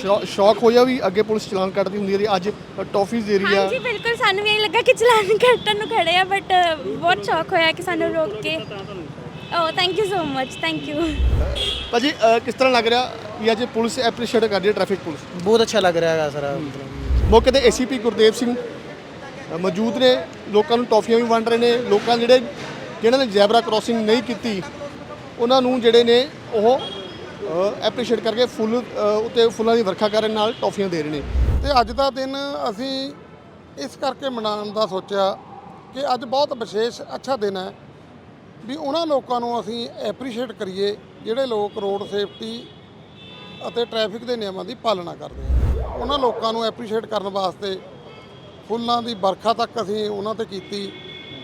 ਸ਼ੌਕ ਹੋਇਆ ਵੀ ਅੱਗੇ ਪੁਲਿਸ ਚਲਾਨ ਕੱਟਦੀ ਹੁੰਦੀ ਹੈ ਅੱਜ ਟੌਫੀਜ਼ ਦੇ ਰਹੀ ਆ। ਹਾਂਜੀ ਬਿਲਕੁਲ ਸਾਨੂੰ ਵੀ ਇਹ ਲੱਗਾ ਕਿ ਚਲਾਨ ਕੱਟਣ ਨੂੰ ਖੜੇ ਆ ਬਟ ਬਹੁਤ ਸ਼ੌਕ ਹੋਇਆ ਕਿ ਸਾਨੂੰ ਰੋਕ ਕੇ। ਓ thank you so much thank you ਭਾਜੀ ਕਿਸ ਤਰ੍ਹਾਂ ਲੱਗ ਰਿਹਾ ਵੀ ਅੱਜ ਪੁਲਿਸ ਐਪਰੀਸ਼ੀਏਟ ਕਰ ਰਹੀ ਹੈ ਟ੍ਰੈਫਿਕ ਪੁਲਿਸ? ਬਹੁਤ ਅੱਛਾ ਲੱਗ ਰਿਹਾ ਹੈਗਾ ਸਰ। ਮਤਲਬ ਮੌਕੇ ਤੇ ਏਸੀਪੀ ਗੁਰਦੇਵ ਸਿੰਘ ਮੌਜੂਦ ਨੇ। ਲੋਕਾਂ ਨੂੰ ਟੌਫੀਆਂ ਵੀ ਵੰਡ ਰਹੇ ਨੇ। ਲੋਕਾਂ ਜਿਹੜੇ ਜਿਨ੍ਹਾਂ ਨੇ ਜ਼ੈਬਰਾ ਕ੍ਰਾਸਿੰਗ ਨਹੀਂ ਕੀਤੀ ਉਹਨਾਂ ਨੂੰ ਜਿਹੜੇ ਨੇ ਉਹ ਐਪਰੀਸ਼ੀਏਟ ਕਰਕੇ ਫੁੱਲ ਅ, ਉੱਤੇ ਫੁੱਲਾਂ ਦੀ ਵਰਖਾ ਕਰਨ ਨਾਲ ਟੌਫੀਆਂ ਦੇ ਰਹੇ ਨੇ। ਤੇ ਅੱਜ ਦਾ ਦਿਨ ਅਸੀਂ ਇਸ ਕਰਕੇ ਮਨਾਉਣ ਦਾ ਸੋਚਿਆ ਕਿ ਅੱਜ ਬਹੁਤ ਵਿਸ਼ੇਸ਼ ਅੱਛਾ ਦਿਨ ਹੈ ਵੀ ਉਹਨਾਂ ਲੋਕਾਂ ਨੂੰ ਅਸੀਂ ਐਪਰੀਸ਼ੀਏਟ ਕਰੀਏ ਜਿਹੜੇ ਲੋਕ ਰੋਡ ਸੇਫਟੀ ਅਤੇ ਟ੍ਰੈਫਿਕ ਦੇ ਨਿਯਮਾਂ ਦੀ ਪਾਲਣਾ ਕਰਦੇ ਆ। ਉਹਨਾਂ ਲੋਕਾਂ ਨੂੰ ਐਪਰੀਸ਼ੀਏਟ ਕਰਨ ਵਾਸਤੇ ਫੁੱਲਾਂ ਦੀ ਵਰਖਾ ਤੱਕ ਅਸੀਂ ਉਹਨਾਂ ਤੇ ਕੀਤੀ।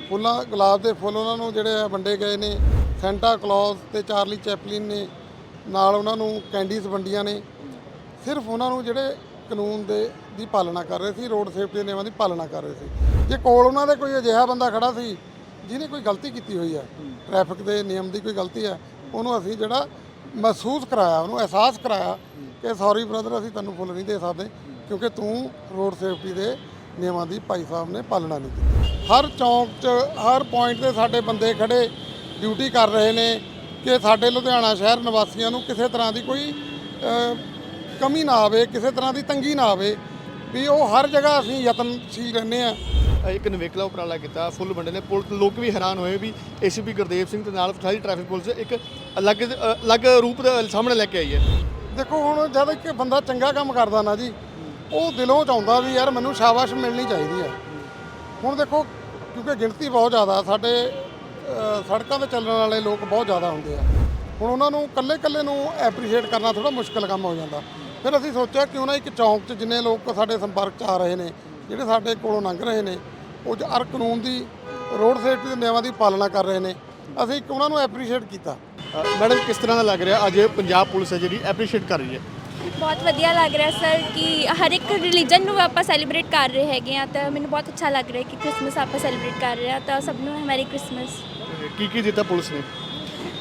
ਫੁੱਲਾਂ ਗੁਲਾਬ ਦੇ ਫੁੱਲ ਉਹਨਾਂ ਨੂੰ ਜਿਹੜੇ ਆ ਵੰਡੇ ਗਏ ਨੇ। ਸੈਂਟਾ ਕਲੌਜ਼ ਤੇ ਚਾਰਲੀ ਚੈਪਲਿਨ ਨੇ ਨਾਲ ਉਹਨਾਂ ਨੂੰ ਕੈਂਡੀਜ਼ ਵੰਡੀਆਂ ਨੇ। ਸਿਰਫ ਉਹਨਾਂ ਨੂੰ ਜਿਹੜੇ ਕਾਨੂੰਨ ਦੇ ਦੀ ਪਾਲਣਾ ਕਰ ਰਹੇ ਸੀ ਰੋਡ ਸੇਫਟੀ ਦੇ ਨਿਯਮਾਂ ਦੀ ਪਾਲਣਾ ਕਰ ਰਹੇ ਸੀ। ਜੇ ਕੋਲ ਉਹਨਾਂ ਦੇ ਕੋਈ ਅਜਿਹਾ ਬੰਦਾ ਖੜਾ ਸੀ, ਜਿਹਨੇ ਕੋਈ ਗਲਤੀ ਕੀਤੀ ਹੋਈ ਹੈ ਟ੍ਰੈਫਿਕ ਦੇ ਨਿਯਮ ਦੀ ਕੋਈ ਗਲਤੀ ਹੈ ਉਹਨੂੰ ਅਸੀਂ ਜਿਹੜਾ ਮਹਿਸੂਸ ਕਰਾਇਆ, ਉਹਨੂੰ ਅਹਿਸਾਸ ਕਰਾਇਆ ਕਿ ਸੌਰੀ ਬ੍ਰਦਰ ਅਸੀਂ ਤੈਨੂੰ ਫੁੱਲ ਨਹੀਂ ਦੇ ਸਕਦੇ ਕਿਉਂਕਿ ਤੂੰ ਰੋਡ ਸੇਫਟੀ ਦੇ ਨਿਯਮਾਂ ਦੀ ਭਾਈ ਸਾਹਿਬ ਨੇ ਪਾਲਣਾ ਨਹੀਂ ਕੀਤੀ। ਹਰ ਚੌਂਕ 'ਚ, ਹਰ ਪੁਆਇੰਟ ਤੇ ਸਾਡੇ ਬੰਦੇ ਖੜੇ ਡਿਊਟੀ ਕਰ ਰਹੇ ਨੇ। ਕਿ ਸਾਡੇ ਲੁਧਿਆਣਾ ਸ਼ਹਿਰ ਨਿਵਾਸੀਆਂ ਨੂੰ ਕਿਸੇ ਤਰ੍ਹਾਂ ਦੀ ਕੋਈ ਕਮੀ ਨਾ ਆਵੇ ਕਿਸੇ ਤਰ੍ਹਾਂ ਦੀ ਤੰਗੀ ਨਾ ਆਵੇ ਵੀ ਉਹ ਹਰ ਜਗ੍ਹਾ ਅਸੀਂ ਯਤਨਸ਼ੀਲ ਰਹਿੰਦੇ ਆ ਇੱਕ ਨਵੇਕਲਾ ਉਪਰਾਲਾ ਕੀਤਾ ਫੁੱਲ ਵੰਡੇ ਨੇ ਪੁਲਿਸ ਲੋਕ ਵੀ ਹੈਰਾਨ ਹੋਏ ਵੀ ਏਸੀਪੀ ਗੁਰਦੇਵ ਸਿੰਘ ਤੇ ਨਾਲ ਸਾਰੀ ਟ੍ਰੈਫਿਕ ਪੁਲਿਸ ਇੱਕ ਅਲੱਗ ਅਲੱਗ ਰੂਪ ਦੇ ਸਾਹਮਣੇ ਲੈ ਕੇ ਆਈ ਹੈ। ਦੇਖੋ ਹੁਣ ਜਦ ਇੱਕ ਬੰਦਾ ਚੰਗਾ ਕੰਮ ਕਰਦਾ ਨਾ ਜੀ ਉਹ ਦਿਲੋਂ ਚਾਹੁੰਦਾ ਵੀ ਯਾਰ ਮੈਨੂੰ ਸ਼ਾਬਾਸ਼ ਮਿਲਣੀ ਚਾਹੀਦੀ ਹੈ। ਹੁਣ ਦੇਖੋ ਕਿਉਂਕਿ ਗਿਣਤੀ ਬਹੁਤ ਜ਼ਿਆਦਾ ਸਾਡੇ ਸੜਕਾਂ ਤੇ ਚੱਲਣ ਵਾਲੇ ਲੋਕ ਬਹੁਤ ਜ਼ਿਆਦਾ ਹੁੰਦੇ ਆ। ਹੁਣ ਉਹਨਾਂ ਨੂੰ ਇਕੱਲੇ ਇਕੱਲੇ ਨੂੰ ਐਪਰੀਸ਼ੀਏਟ ਕਰਨਾ ਥੋੜਾ ਮੁਸ਼ਕਲ ਕੰਮ ਹੋ ਜਾਂਦਾ। ਫਿਰ ਅਸੀਂ ਸੋਚਿਆ ਕਿ ਉਹਨਾਂ ਇੱਕ ਚੌਂਕ 'ਚ ਜਿੰਨੇ ਲੋਕ ਸਾਡੇ ਸੰਪਰਕ 'ਚ ਆ ਰਹੇ ਨੇ ਜਿਹੜੇ ਸਾਡੇ ਕੋਲੋਂ ਲੰਘ ਰਹੇ ਨੇ ਉਹ ਹਰ ਕਾਨੂੰਨ ਦੀ ਰੋਡ ਸੇਫਟੀ ਦੇ ਨਿਯਮਾਂ ਦੀ ਪਾਲਣਾ ਕਰ ਰਹੇ ਨੇ। ਅਸੀਂ ਇੱਕ ਉਹਨਾਂ ਨੂੰ ਐਪਰੀਸ਼ੀਏਟ ਕੀਤਾ। ਮੈਡਮ ਕਿਸ ਤਰ੍ਹਾਂ ਦਾ ਲੱਗ ਰਿਹਾ? ਅੱਜ ਪੰਜਾਬ ਪੁਲਿਸ ਹੈ ਜਿਹੜੀ ਐਪਰੀਸ਼ੀਏਟ ਕਰ ਰਹੀ ਹੈ। ਬਹੁਤ ਵਧੀਆ ਲੱਗ ਰਿਹਾ ਸਰ ਕਿ ਹਰ ਇੱਕ ਰਿਲੀਜਨ ਨੂੰ ਆਪਾਂ ਸੈਲੀਬ੍ਰੇਟ ਕਰ ਰਹੇ ਹੈਗੇ ਆ ਤਾਂ ਮੈਨੂੰ ਬਹੁਤ ਅੱਛਾ ਲੱਗ ਰਿਹਾ ਕਿ ਕ੍ਰਿਸਮਸ ਆਪਾਂ ਸੈਲੀਬ੍ਰੇਟ ਕਰ ਰਹੇ ਆ ਤਾਂ ਸਭ ਨੂੰ ਮੈਰੀ ਕ੍ਰਿਸਮਸ ਕੀ ਕੀ ਦਿੱਤਾ ਪੁਲਿਸ ਨੇ?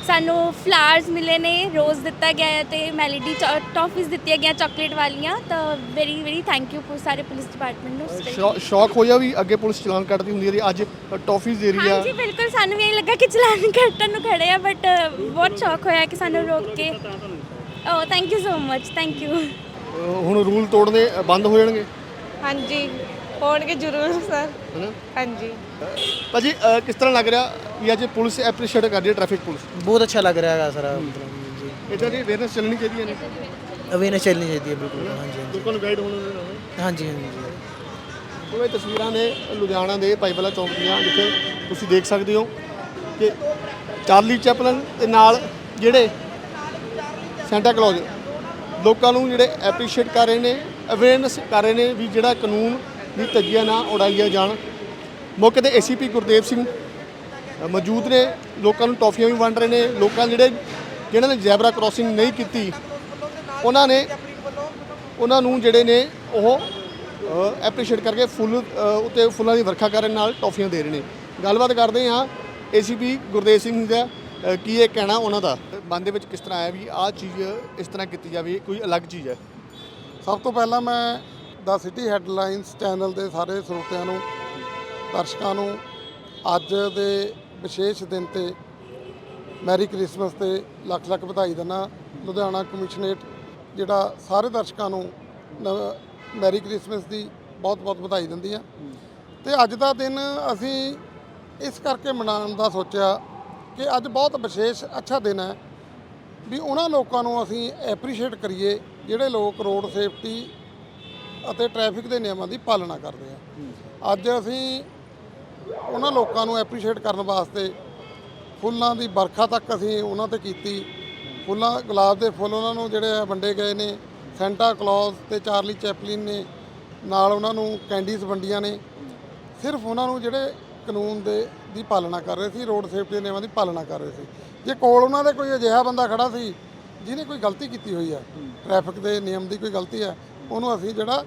ਸਾਨੂੰ ਫਲਾਵਰਸ ਮਿਲੇ ਨੇ ਰੋਜ਼ ਦਿੱਤਾ ਗਿਆ ਹੈ ਤੇ ਮੈਲੋਡੀ ਟੌਫੀਜ਼ ਦਿੱਤੀਆਂ ਗਈਆਂ ਚਾਕਲੇਟ ਵਾਲੀਆਂ ਤਾਂ ਵੈਰੀ ਵੈਰੀ ਥੈਂਕ ਯੂ ਸਾਰੇ ਪੁਲਿਸ ਡਿਪਾਰਟਮੈਂਟ ਨੂੰ। ਸ਼ੌ- ਸ਼ੌਕ ਹੋਇਆ ਵੀ ਅੱਗੇ ਪੁਲਿਸ ਚਲਾਨ ਕੱਟਦੀ ਹੁੰਦੀ ਹੈ ਅੱਜ ਟੌਫੀਜ਼ ਦੇ ਰਹੀ ਆ। ਹਾਂਜੀ ਬਿਲਕੁਲ ਸਾਨੂੰ ਵੀ ਇਹ ਲੱਗਾ ਕਿ ਚਲਾਨ ਕੱਟਣ ਨੂੰ ਖੜੇ ਆ ਬਟ ਬਹੁਤ ਸ਼ੌਕ ਹੋਇਆ ਕਿ ਸਾਨੂੰ ਰੋਕ ਕੇ। ਓ thank you so much thank you ਹੁਣ ਰੂਲ ਤੋੜਨੇ ਬੰਦ ਹੋ ਜਾਣਗੇ? ਹਾਂਜੀ ਹੋਣਗੇ ਜ਼ਰੂਰ ਸਰ ਹੈਨਾ? ਹਾਂਜੀ। ਭਾਜੀ ਅ, ਕਿਸ ਤਰ੍ਹਾਂ ਲੱਗ ਰਿਹਾ ਵੀ ਅੱਜ ਪੁਲਿਸ ਐਪਰੀਸ਼ੀਏਟ ਕਰ ਰਹੀ ਹੈ ਟ੍ਰੈਫਿਕ ਪੁਲਿਸ? ਬਹੁਤ ਅੱਛਾ ਲੱਗ ਰਿਹਾ ਹੈਗਾ ਸਰ ਮਤਲਬ ਜੀ। ਇਦਾਂ ਦੀ ਅਵੇਅਰਨੈਸ ਚੱਲਣੀ ਚਾਹੀਦੀ ਹੈ ਨੇ? ਅਵੇਅਰਨੈਸ ਚੱਲਣੀ ਚਾਹੀਦੀ ਹੈ ਬਿਲਕੁਲ। ਹਾਂਜੀ ਹਾਂਜੀ। ਲੋਕਾਂ ਨੂੰ ਗਾਈਡ ਹੋਣਾ ਚਾਹੀਦਾ ਹਾਂਜੀ ਹਾਂਜੀ ਉਹ ਇਹ ਤਸਵੀਰਾਂ ਨੇ ਲੁਧਿਆਣਾ ਦੇ ਭਾਈਵਾਲਾ ਚੌਂਕ ਦੀਆਂ ਜਿੱਥੇ ਤੁਸੀਂ ਦੇਖ ਸਕਦੇ ਹੋ ਕਿ ਚਾਰਲੀ ਚੈਪਲਨ ਦੇ ਨਾਲ ਜਿਹੜੇ ਸੈਂਟਾ ਕਲੌਜ ਲੋਕਾਂ ਨੂੰ ਜਿਹੜੇ ਐਪਰੀਸ਼ੀਏਟ ਕਰ ਰਹੇ ਨੇ ਅਵੇਅਰਨੈਸ ਕਰ ਰਹੇ ਨੇ ਵੀ ਜਿਹੜਾ ਕਾਨੂੰਨ ਦੀ ਧੱਜੀਆਂ ਨਾ ਉਡਾਈਆਂ ਜਾਣ। ਮੌਕੇ ਤੇ ਏਸੀਪੀ ਗੁਰਦੇਵ ਸਿੰਘ ਮੌਜੂਦ ਨੇ। ਲੋਕਾਂ ਨੂੰ ਟੌਫੀਆਂ ਵੀ ਵੰਡ ਰਹੇ ਨੇ। ਲੋਕਾਂ ਜਿਹੜੇ ਜਿਨ੍ਹਾਂ ਨੇ ਜ਼ੈਬਰਾ ਕ੍ਰਾਸਿੰਗ ਨਹੀਂ ਕੀਤੀ ਉਹਨਾਂ ਨੇ ਉਹਨਾਂ ਨੂੰ ਜਿਹੜੇ ਨੇ ਉਹ ਐਪਰੀਸ਼ੀਏਟ ਕਰਕੇ ਫੁੱਲ ਅ, ਉੱਤੇ ਫੁੱਲਾਂ ਦੀ ਵਰਖਾ ਕਰਨ ਨਾਲ ਟੌਫੀਆਂ ਦੇ ਰਹੇ ਨੇ। ਗੱਲਬਾਤ ਕਰਦੇ ਹਾਂ ਏਸੀਪੀ ਗੁਰਦੇਵ ਸਿੰਘ ਦਾ ਕੀ ਇਹ ਕਹਿਣਾ ਉਹਨਾਂ ਦਾ? ਮਨ ਦੇ ਵਿੱਚ ਕਿਸ ਤਰ੍ਹਾਂ ਆਇਆ ਵੀ ਆਹ ਚੀਜ਼ ਇਸ ਤਰ੍ਹਾਂ ਕੀਤੀ ਜਾਵੇ ਕੋਈ ਅਲੱਗ ਚੀਜ਼ ਹੈ? ਸਭ ਤੋਂ ਪਹਿਲਾਂ ਮੈਂ ਦਾ ਸਿਟੀ ਹੈਡਲਾਈਨਸ ਚੈਨਲ ਦੇ ਸਾਰੇ ਸਰੋਤਿਆਂ ਨੂੰ, ਦਰਸ਼ਕਾਂ ਨੂੰ ਅੱਜ ਦੇ ਵਿਸ਼ੇਸ਼ ਦਿਨ ਤੇ ਮੈਰੀ ਕ੍ਰਿਸਮਸ ਤੇ ਲੱਖ ਲੱਖ ਵਧਾਈ ਦਿੰਦਾ ਲੁਧਿਆਣਾ ਕਮਿਸ਼ਨਰੇਟ, ਜਿਹੜਾ ਸਾਰੇ ਦਰਸ਼ਕਾਂ ਨੂੰ ਨ- ਮੈਰੀ ਕ੍ਰਿਸਮਸ ਦੀ ਬਹੁਤ ਬਹੁਤ ਵਧਾਈ ਦਿੰਦੀ ਆ। ਤੇ ਅੱਜ ਦਾ ਦਿਨ ਅਸੀਂ ਇਸ ਕਰਕੇ ਮਨਾਉਣ ਦਾ ਸੋਚਿਆ ਕਿ ਅੱਜ ਬਹੁਤ ਵਿਸ਼ੇਸ਼ ਅੱਛਾ ਦਿਨ ਹੈ ਵੀ ਉਹਨਾਂ ਲੋਕਾਂ ਨੂੰ ਅਸੀਂ ਐਪਰੀਸ਼ੀਏਟ ਕਰੀਏ, ਜਿਹੜੇ ਲੋਕ ਰੋਡ ਸੇਫਟੀ ਅਤੇ ਟ੍ਰੈਫਿਕ ਦੇ ਨਿਯਮਾਂ ਦੀ ਪਾਲਣਾ ਕਰਦੇ ਆ। ਅੱਜ ਅਸੀਂ ਉਹਨਾਂ ਲੋਕਾਂ ਨੂੰ ਐਪਰੀਸ਼ੀਏਟ ਕਰਨ ਵਾਸਤੇ ਫੁੱਲਾਂ ਦੀ ਵਰਖਾ ਤੱਕ ਅਸੀਂ ਉਹਨਾਂ ਤੇ ਕੀਤੀ। ਫੁੱਲਾਂ, ਗੁਲਾਬ ਦੇ ਫੁੱਲ ਉਹਨਾਂ ਨੂੰ ਜਿਹੜੇ ਵੰਡੇ ਗਏ ਨੇ। ਸੈਂਟਾ ਕਲੌਜ਼ ਤੇ ਚਾਰਲੀ ਚੈਪਲਿਨ ਨੇ, ਨਾਲ ਉਹਨਾਂ ਨੂੰ ਕੈਂਡੀਜ਼ ਵੰਡੀਆਂ ਨੇ। ਸਿਰਫ ਉਹਨਾਂ ਨੂੰ ਜਿਹੜੇ ਕਾਨੂੰਨ ਦੇ, ਦੀ ਪਾਲਣਾ ਕਰ ਰਹੇ ਸੀ ਰੋਡ ਸੇਫਟੀ ਦੇ ਨਿਯਮਾਂ ਦੀ ਪਾਲਣਾ ਕਰ ਰਹੇ ਸੀ। ਜੇ ਕੋਲ ਉਹਨਾਂ ਦੇ ਕੋਈ ਅਜਿਹਾ ਬੰਦਾ ਖੜਾ ਸੀ, ਜਿਹਨੇ ਕੋਈ ਗਲਤੀ ਕੀਤੀ ਹੋਈ ਹੈ ਟ੍ਰੈਫਿਕ ਦੇ ਨਿਯਮ ਦੀ ਕੋਈ ਗਲਤੀ ਹੈ ਉਹਨੂੰ ਅਸੀਂ ਜਿਹੜਾ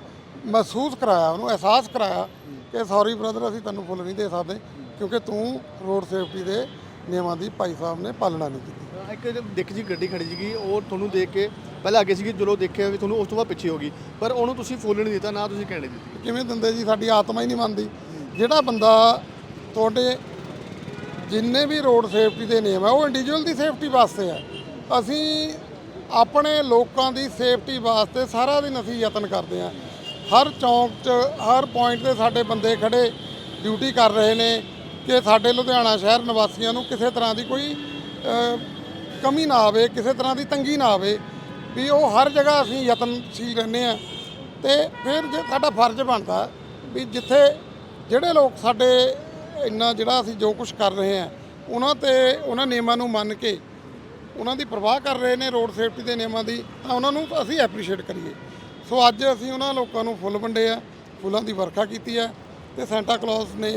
ਮਹਿਸੂਸ ਕਰਾਇਆ ਉਹਨੂੰ ਅਹਿਸਾਸ ਕਰਾਇਆ ਕਿ ਸੌਰੀ ਬ੍ਰਦਰ ਅਸੀਂ ਤੈਨੂੰ ਫੁੱਲ ਨਹੀਂ ਦੇ ਸਕਦੇ ਕਿਉਂਕਿ ਤੂੰ ਰੋਡ ਸੇਫਟੀ ਦੇ ਨਿਯਮਾਂ ਦੀ ਭਾਈ ਸਾਹਿਬ ਨੇ ਪਾਲਣਾ ਨਹੀਂ ਕੀਤੀ। ਇੱਕ ਦੇਖ ਜੀ ਗੱਡੀ ਖੜੀ ਸੀਗੀ ਉਹ ਤੁਹਾਨੂੰ ਦੇਖ ਕੇ ਪਹਿਲਾਂ ਅੱਗੇ ਸੀਗੀ ਜਦੋਂ ਦੇਖਿਆ ਵੀ ਤੁਹਾਨੂੰ ਉਸ ਤੋਂ ਬਾਅਦ ਪਿੱਛੇ ਹੋ ਗਈ। ਪਰ ਉਹਨੂੰ ਤੁਸੀਂ ਫੁੱਲ ਨਹੀਂ ਦਿੱਤਾ ਨਾ ਤੁਸੀਂ ਕਹਿਣੇ ਦਿੱਤੀ। ਕਿਵੇਂ ਦਿੰਦੇ ਜੀ ਸਾਡੀ ਆਤਮਾ ਹੀ ਨਹੀਂ ਮੰਨਦੀ। ਜਿਹੜਾ ਬੰਦਾ ਤੁਹਾਡੇ ਜਿੰਨੇ ਵੀ ਰੋਡ ਸੇਫਟੀ ਦੇ ਨਿਯਮ ਆ ਉਹ ਇੰਡੀਵਿਜੂਅਲ ਦੀ ਸੇਫਟੀ ਵਾਸਤੇ ਆ। ਅਸੀਂ ਆਪਣੇ ਲੋਕਾਂ ਦੀ ਸੇਫਟੀ ਵਾਸਤੇ ਸਾਰਾ ਦਿਨ ਅਸੀਂ ਯਤਨ ਕਰਦੇ ਹਾਂ। ਹਰ ਚੌਂਕ 'ਚ, ਹਰ ਪੁਆਇੰਟ ਤੇ ਸਾਡੇ ਬੰਦੇ ਖੜੇ ਡਿਊਟੀ ਕਰ ਰਹੇ ਨੇ ਕਿ ਸਾਡੇ ਲੁਧਿਆਣਾ ਸ਼ਹਿਰ ਨਿਵਾਸੀਆਂ ਨੂੰ ਕਿਸੇ ਤਰ੍ਹਾਂ ਦੀ ਕੋਈ ਕਮੀ ਨਾ ਆਵੇ, ਕਿਸੇ ਤਰ੍ਹਾਂ ਦੀ ਤੰਗੀ ਨਾ ਆਵੇ ਵੀ ਉਹ ਹਰ ਜਗ੍ਹਾ ਅਸੀਂ ਯਤਨਸ਼ੀਲ ਰਹਿੰਦੇ ਆ ਤੇ ਫਿਰ ਜੇ ਸਾਡਾ ਫਰਜ਼ ਬਣਦਾ ਵੀ ਜਿੱਥੇ ਜਿਹੜੇ ਲੋਕ ਸਾਡੇ ਇੰਨਾ ਜਿਹੜਾ ਅਸੀਂ ਜੋ ਕੁਝ ਕਰ ਰਹੇ ਆ ਉਹਨਾਂ ਤੇ, ਉਹਨਾਂ ਨਿਯਮਾਂ ਨੂੰ ਮੰਨ ਕੇ ਉਹਨਾਂ ਦੀ ਪਰਵਾਹ ਕਰ ਰਹੇ ਨੇ ਰੋਡ ਸੇਫਟੀ ਦੇ ਨਿਯਮਾਂ ਦੀ, ਤਾਂ ਉਹਨਾਂ ਨੂੰ ਅਸੀਂ ਐਪਰੀਸ਼ੀਏਟ ਕਰੀਏ। ਸੋ ਅੱਜ ਅਸੀਂ ਉਹਨਾਂ ਲੋਕਾਂ ਨੂੰ ਫੁੱਲ ਵੰਡੇ ਆ, ਫੁੱਲਾਂ ਦੀ ਵਰਖਾ ਕੀਤੀ ਹੈ ਤੇ ਸੈਂਟਾ ਕਲੌਸ ਨੇ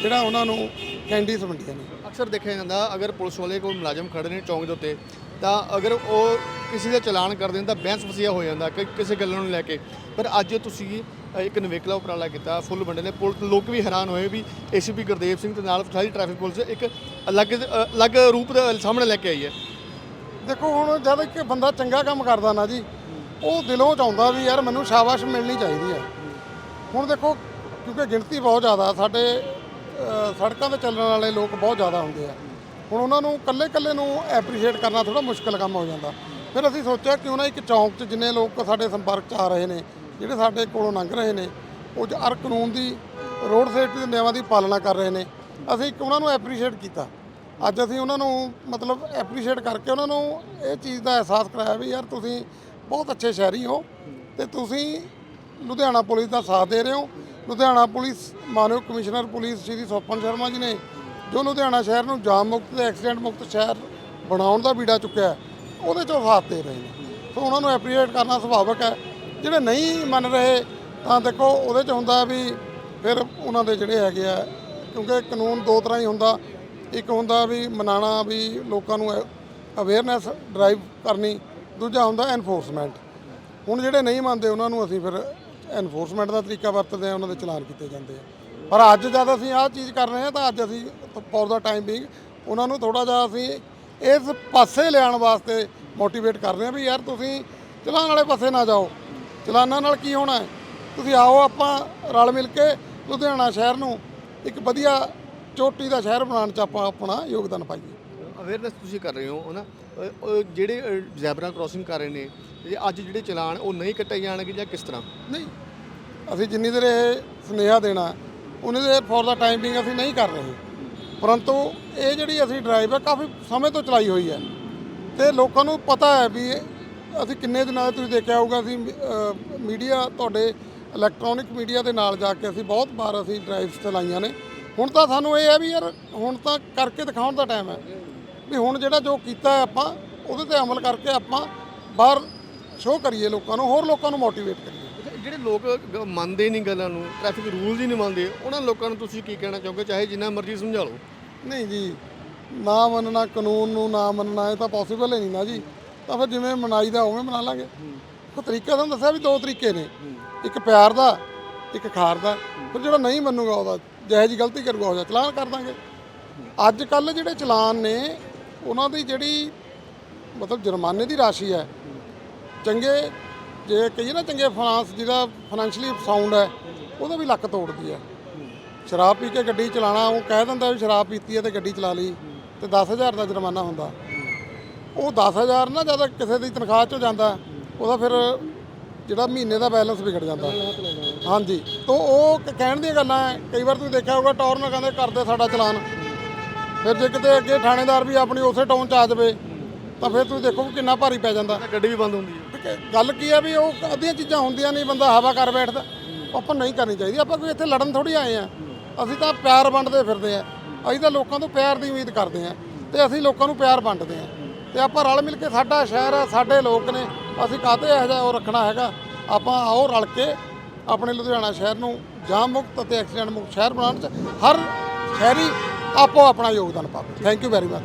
ਜਿਹੜਾ ਉਹਨਾਂ ਨੂੰ ਕੈਂਡੀਜ਼ ਵੰਡੀਆਂ ਨੇ। ਅਕਸਰ ਦੇਖਿਆ ਜਾਂਦਾ, ਅਗਰ ਪੁਲਿਸ ਵਾਲੇ ਕੋਈ ਮੁਲਾਜ਼ਮ ਖੜੇ ਨੇ ਚੌਂਕ ਦੇ ਉੱਤੇ, ਤਾਂ ਅਗਰ ਉਹ ਕਿਸੇ ਦਾ ਚਲਾਨ ਕਰ ਦੇਣ ਤਾਂ ਬਹਿਸ ਵਸੀਆ ਹੋ ਜਾਂਦਾ, ਕਿ ਕਿਸੇ ਗੱਲ ਨੂੰ ਲੈ ਕੇ। ਪਰ ਅੱਜ ਤੁਸੀਂ ਇੱਕ ਨਵੇਕਲਾ ਉਪਰਾਲਾ ਕੀਤਾ, ਫੁੱਲ ਵੰਡੇ ਨੇ, ਪੁਲਿਸ ਲੋਕ ਵੀ ਹੈਰਾਨ ਹੋਏ ਵੀ ਏਸੀਪੀ ਗੁਰਦੇਵ ਸਿੰਘ ਦੇ ਨਾਲ ਸਾਰੀ ਟ੍ਰੈਫਿਕ ਪੁਲਿਸ ਇੱਕ ਅਲੱਗ ਅਲੱਗ ਰੂਪ ਦੇ ਸਾਹਮਣੇ ਲੈ ਕੇ ਆਈ ਹੈ। ਦੇਖੋ ਹੁਣ ਜਦ ਇੱਕ ਬੰਦਾ ਚੰਗਾ ਕੰਮ ਕਰਦਾ ਨਾ ਜੀ, ਉਹ ਦਿਲੋਂ ਚਾਹੁੰਦਾ ਵੀ ਯਾਰ ਮੈਨੂੰ ਸ਼ਾਬਾਸ਼ ਮਿਲਣੀ ਚਾਹੀਦੀ ਹੈ। ਹੁਣ ਦੇਖੋ, ਕਿਉਂਕਿ ਗਿਣਤੀ ਬਹੁਤ ਜ਼ਿਆਦਾ, ਸਾਡੇ ਸੜਕਾਂ ਤੇ ਚੱਲਣ ਵਾਲੇ ਲੋਕ ਬਹੁਤ ਜ਼ਿਆਦਾ ਹੁੰਦੇ ਆ। ਹੁਣ ਉਹਨਾਂ ਨੂੰ ਇਕੱਲੇ-ਇਕੱਲੇ ਨੂੰ ਐਪਰੀਸ਼ੀਏਟ ਕਰਨਾ ਥੋੜਾ ਮੁਸ਼ਕਲ ਕੰਮ ਹੋ ਜਾਂਦਾ। ਫਿਰ ਅਸੀਂ ਸੋਚਿਆ ਕਿਉਂ ਨਾ ਇੱਕ ਚੌਂਕ 'ਚ ਜਿੰਨੇ ਲੋਕ ਸਾਡੇ ਸੰਪਰਕ 'ਚ ਆ ਰਹੇ ਨੇ, ਜਿਹੜੇ ਸਾਡੇ ਕੋਲੋਂ ਲੰਘ ਰਹੇ ਨੇ, ਉਹ ਜ- ਹਰ ਕਾਨੂੰਨ ਦੀ ਰੋਡ ਸੇਫਟੀ ਦੇ ਨਿਯਮਾਂ ਦੀ ਪਾਲਣਾ ਕਰ ਰਹੇ ਨੇ। ਅਸੀਂ ਉਹਨਾਂ ਨੂੰ ਐਪਰੀਸ਼ੀਏਟ ਕੀਤਾ। ਅੱਜ ਅਸੀਂ ਉਹਨਾਂ ਨੂੰ ਮਤਲਬ ਐਪਰੀਸ਼ੀਏਟ ਕਰਕੇ ਉਹਨਾਂ ਨੂੰ ਇਹ ਚੀਜ਼ ਦਾ ਅਹਿਸਾਸ ਕਰਾਇਆ ਵੀ ਯਾਰ ਤੁਸੀਂ ਬਹੁਤ ਅੱਛੇ ਸ਼ਹਿਰੀ ਹੋ ਤੇ ਤੁਸੀਂ ਲੁਧਿਆਣਾ ਪੁਲਿਸ ਦਾ ਸਾਥ ਦੇ ਰਹੇ ਹੋ। ਲੁਧਿਆਣਾ ਪੁਲਿਸ, ਮਾਨਯੋਗ ਕਮਿਸ਼ਨਰ ਪੁਲਿਸ ਸ਼੍ਰੀ ਸੋਪਨ ਸ਼ਰਮਾ ਜੀ ਨੇ ਜੋ ਲੁਧਿਆਣਾ ਸ਼ਹਿਰ ਨੂੰ ਜਾਮ ਮੁਕਤ ਤੇ ਐਕਸੀਡੈਂਟ ਮੁਕਤ ਸ਼ਹਿਰ ਬਣਾਉਣ ਦਾ ਬੀੜਾ ਚੁੱਕਿਆ ਉਹਦੇ 'ਚੋਂ ਸਾਥ ਦੇ ਰਹੇ ਨੇ। ਸੋ ਉਹਨਾਂ ਨੂੰ ਐਪਰੀਸ਼ੀਏਟ ਕਰਨਾ ਸੁਭਾਵਕ ਹੈ। ਜਿਹੜੇ ਨਹੀਂ ਮੰਨ ਰਹੇ ਤਾਂ ਦੇਖੋ ਉਹਦੇ 'ਚ ਹੁੰਦਾ ਵੀ ਫਿਰ ਉਹਨਾਂ ਦੇ ਜਿਹੜੇ ਹੈਗੇ ਆ, ਕਿਉਂਕਿ ਕਾਨੂੰਨ ਦੋ ਤਰ੍ਹਾਂ ਹੀ ਹੁੰਦਾ। ਇੱਕ ਹੁੰਦਾ ਵੀ ਮਨਾਣਾ ਵੀ ਲੋਕਾਂ ਨੂੰ ਅਵੇਅਰਨੈਸ ਡਰਾਈਵ ਕਰਨੀ, ਦੂਜਾ ਹੁੰਦਾ ਐਨਫੋਰਸਮੈਂਟ ਹੁਣ ਜਿਹੜੇ ਨਹੀਂ ਮੰਨਦੇ ਉਹਨਾਂ ਨੂੰ ਅਸੀਂ ਫਿਰ ਐਨਫੋਰਸਮੈਂਟ ਦਾ ਤਰੀਕਾ ਵਰਤਦੇ ਆ ਉਹਨਾਂ ਦੇ ਚਲਾਨ ਕੀਤੇ ਜਾਂਦੇ ਆ। ਪਰ ਅੱਜ ਜਦ ਅਸੀਂ ਆਹ ਚੀਜ਼ ਕਰ ਰਹੇ ਹਾਂ, ਤਾਂ ਅੱਜ ਅਸੀਂ ਫॉर ਦਾ ਟਾਈਮ ਬੀਇੰਗ ਉਹਨਾਂ ਨੂੰ ਥੋੜਾ ਜਿਹਾ ਅਸੀਂ ਇਸ ਪਾਸੇ ਲਿਆਉਣ ਵਾਸਤੇ ਮੋਟੀਵੇਟ ਕਰ ਰਹੇ ਹਾਂ ਵੀ ਯਾਰ ਤੁਸੀਂ ਚਲਾਨ ਵਾਲੇ ਪਾਸੇ ਨਾ ਜਾਓ। ਚਲਾਨਾਂ ਨਾਲ ਕੀ ਹੋਣਾ ਤੁਸੀਂ ਆਓ ਆਪਾਂ ਰਲ ਮਿਲ ਕੇ ਲੁਧਿਆਣਾ ਸ਼ਹਿਰ ਨੂੰ, ਇੱਕ ਵਧੀਆ ਚੋਟੀ ਦਾ ਸ਼ਹਿਰ ਬਣਾਉਣ 'ਚ ਆਪਾਂ ਆਪਣਾ ਯੋਗਦਾਨ ਪਾਈਏ। ਅਵੇਅਰਨੈਸ ਤੁਸੀਂ ਕਰ ਰਹੇ ਹੋ ਅ, ਜਿਹੜੇ ਜ਼ੈਬਰਾ ਕ੍ਰਾਸਿੰਗ ਕਰ ਰਹੇ ਨੇ ਅੱਜ ਜਿਹੜੇ ਚਲਾਨ ਉਹ ਨਹੀਂ ਕੱਟੇ ਜਾਣਗੇ ਜਾਂ ਕਿਸ ਤਰ੍ਹਾਂ? ਨਹੀਂ ਅਸੀਂ ਜਿੰਨੀ ਦੇਰ ਇਹ ਸੁਨੇਹਾ ਦੇਣਾ ਉਨੀ ਦੇਰ ਫॉर ਦਾ ਟਾਈਮ ਬੀਇੰਗ ਅਸੀਂ ਨਹੀਂ ਕਰ ਰਹੇ। ਪਰੰਤੂ ਇਹ ਜਿਹੜੀ ਅਸੀਂ ਡਰਾਈਵ ਹੈ ਕਾਫੀ ਸਮੇਂ ਤੋਂ ਚਲਾਈ ਹੋਈ ਹੈ। ਤੇ ਲੋਕਾਂ ਨੂੰ ਪਤਾ ਹੈ ਵੀ ਅਸੀਂ ਕਿੰਨੇ ਦਿਨਾਂ ਦੇ ਤੁਸੀਂ ਦੇਖਿਆ ਹੋਊਗਾ ਅਸੀਂ ਮੀਡੀਆ ਤੁਹਾਡੇ ਇਲੈਕਟ੍ਰੋਨਿਕ ਮੀਡੀਆ ਦੇ ਨਾਲ ਜਾ ਕੇ ਅਸੀਂ ਬਹੁਤ ਵਾਰ ਅਸੀਂ ਡਰਾਈਵਸ ਚਲਾਈਆਂ ਨੇ। ਹੁਣ ਤਾਂ ਸਾਨੂੰ ਇਹ ਹੈ ਵੀ ਯਾਰ ਹੁਣ ਤਾਂ ਕਰਕੇ ਦਿਖਾਉਣ ਦਾ ਟਾਈਮ ਹੈ। ਵੀ ਹੁਣ ਜਿਹੜਾ ਜੋ ਕੀਤਾ ਹੈ ਆਪਾਂ ਉਹਦੇ ਤੇ ਅਮਲ ਕਰਕੇ ਆਪਾਂ ਬਾਹਰ ਸ਼ੋਅ ਕਰੀਏ ਲੋਕਾਂ ਨੂੰ ਹੋਰ ਲੋਕਾਂ ਨੂੰ ਮੋਟੀਵੇਟ ਕਰੀਏ। ਜਿਹੜੇ ਲੋਕ ਗ- ਮੰਨਦੇ ਨਹੀਂ ਗੱਲਾਂ ਨੂੰ ਟ੍ਰੈਫਿਕ ਰੂਲਸ ਹੀ ਨਹੀਂ ਮੰਨਦੇ ਉਹਨਾਂ ਲੋਕਾਂ ਨੂੰ ਤੁਸੀਂ ਕੀ ਕਹਿਣਾ ਚਾਹੋਗੇ? ਚਾਹੇ ਜਿੰਨਾ ਮਰਜ਼ੀ ਸਮਝਾ ਲਓ। ਨਹੀਂ ਜੀ ਨਾ ਮੰਨਣਾ ਕਾਨੂੰਨ ਨੂੰ ਨਾ ਮੰਨਣਾ ਇਹ ਤਾਂ ਪੋਸੀਬਲ ਹੀ ਨਹੀਂ ਨਾ ਜੀ। ਤਾਂ ਫਿਰ ਜਿਵੇਂ ਮਨਾਈ ਦਾ ਉਵੇਂ ਮਨਾ ਲਾਂਗੇ। ਉਹ ਤਰੀਕਾ ਤੁਹਾਨੂੰ ਦੱਸਿਆ ਵੀ ਦੋ ਤਰੀਕੇ ਨੇ। ਇੱਕ ਪਿਆਰ ਦਾ ਇੱਕ ਖਾਰ ਦਾ। ਫਿਰ ਜਿਹੜਾ ਨਹੀਂ ਮੰਨੂਗਾ ਉਹਦਾ ਜਿਹੋ ਜੀ ਗਲਤੀ ਕਰੂਗਾ, ਉਹਦਾ ਚਲਾਨ ਕਰ ਦਾਂਗੇ। ਅੱਜ ਕੱਲ ਜਿਹੜੇ ਚਲਾਨ ਨੇ, ਉਹਨਾਂ ਦੀ ਜਿਹੜੀ ਮਤਲਬ ਜੁਰਮਾਨੇ ਦੀ ਰਾਸ਼ੀ ਹੈ। ਚੰਗੇ, ਜੇ ਕਹੀਏ ਨਾ ਚੰਗੇ ਫਾਈਨਾਂਸ ਜਿਹਦਾ ਫਾਈਨੈਂਸ਼ਲੀ ਸਾਊਂਡ ਹੈ, ਉਹਦਾ ਵੀ ਲੱਕ ਤੋੜਦੀ ਹੈ। ਸ਼ਰਾਬ ਪੀ ਕੇ ਗੱਡੀ ਚਲਾਣਾ ਉਹ ਕਹਿ ਦਿੰਦਾ ਵੀ ਸ਼ਰਾਬ ਪੀਤੀ ਹੈ ਤੇ ਗੱਡੀ ਚਲਾ ਲਈ, ਤੇ 10000 ਦਾ ਜੁਰਮਾਨਾ ਹੁੰਦਾ। ਉਹ 10000 ਨਾ ਜਦ ਕਿਸੇ ਦੀ ਤਨਖਾਹ ਚੋਂ ਜਾਂਦਾ, ਉਹਦਾ ਫਿਰ ਜਿਹੜਾ ਮਹੀਨੇ ਦਾ ਬੈਲੈਂਸ ਵਿਗੜ ਜਾਂਦਾ। ਹਾਂਜੀ। ਤੋਂ ਉਹ ਕ- ਕਹਿਣ ਦੀਆਂ ਗੱਲਾਂ ਹੈ ਕਈ ਵਾਰ ਤੁਸੀਂ ਦੇਖਿਆ ਹੋਊਗਾ ਟੌਰ ਨਾਲ ਕਹਿੰਦੇ ਕਰਦੇ ਸਾਡਾ ਚਲਾਨ। ਫਿਰ ਜੇ ਕਿਤੇ ਅੱਗੇ ਥਾਣੇਦਾਰ ਵੀ ਆਪਣੀ ਉਸੇ ਟਾਊਨ ਚ ਆ ਜਾਵੇ ਤਾਂ ਫਿਰ ਤੁਸੀਂ ਦੇਖੋ ਵੀ ਕਿੰਨਾ ਭਾਰੀ ਪੈ ਜਾਂਦਾ। ਗੱਡੀ ਵੀ ਬੰਦ ਹੁੰਦੀ ਹੈ। ਗੱਲ ਕੀ ਹੈ ਵੀ ਉਹ ਅੱਧੀਆਂ ਚੀਜ਼ਾਂ ਹੁੰਦੀਆਂ ਨਹੀਂ ਬੰਦਾ ਹਵਾ ਕਰ ਬੈਠਦਾ। ਉਹ ਆਪਾਂ ਨਹੀਂ ਕਰਨੀ ਚਾਹੀਦੀ। ਆਪਾਂ ਕੋਈ ਇੱਥੇ ਲੜਨ ਥੋੜੀ ਆਏ ਆ। ਅਸੀਂ ਤਾਂ ਪਿਆਰ ਵੰਡਦੇ ਫਿਰਦੇ ਆ। ਅਸੀਂ ਤਾਂ ਲੋਕਾਂ ਤੋਂ ਪਿਆਰ ਦੀ ਉਮੀਦ ਕਰਦੇ ਆ। ਤੇ ਅਸੀਂ ਲੋਕਾਂ ਨੂੰ ਪਿਆਰ ਵੰਡਦੇ ਆ। ਤੇ ਆਪਾਂ ਰਲ ਮਿਲ ਕੇ ਸਾਡਾ ਸ਼ਹਿਰ ਹੈ ਸਾਡੇ ਲੋਕ ਨੇ। ਅਸੀਂ ਕਾਹਤੇ ਇਹੋ ਜਿਹਾ ਉਹ ਰੱਖਣਾ ਹੈਗਾ? ਆਪਾਂ ਆਓ ਰਲ ਕੇ ਆਪਣੇ ਲੁਧਿਆਣਾ ਸ਼ਹਿਰ ਨੂੰ ਜਾਮ ਮੁਕਤ ਅਤੇ ਐਕਸੀਡੈਂਟ ਮੁਕਤ ਸ਼ਹਿਰ ਬਣਾਉਣ 'ਚ ਹਰ ਸ਼ਹਿਰੀ ਆਪੋ ਆਪਣਾ ਯੋਗਦਾਨ ਪਾਵੇ। Thank you very much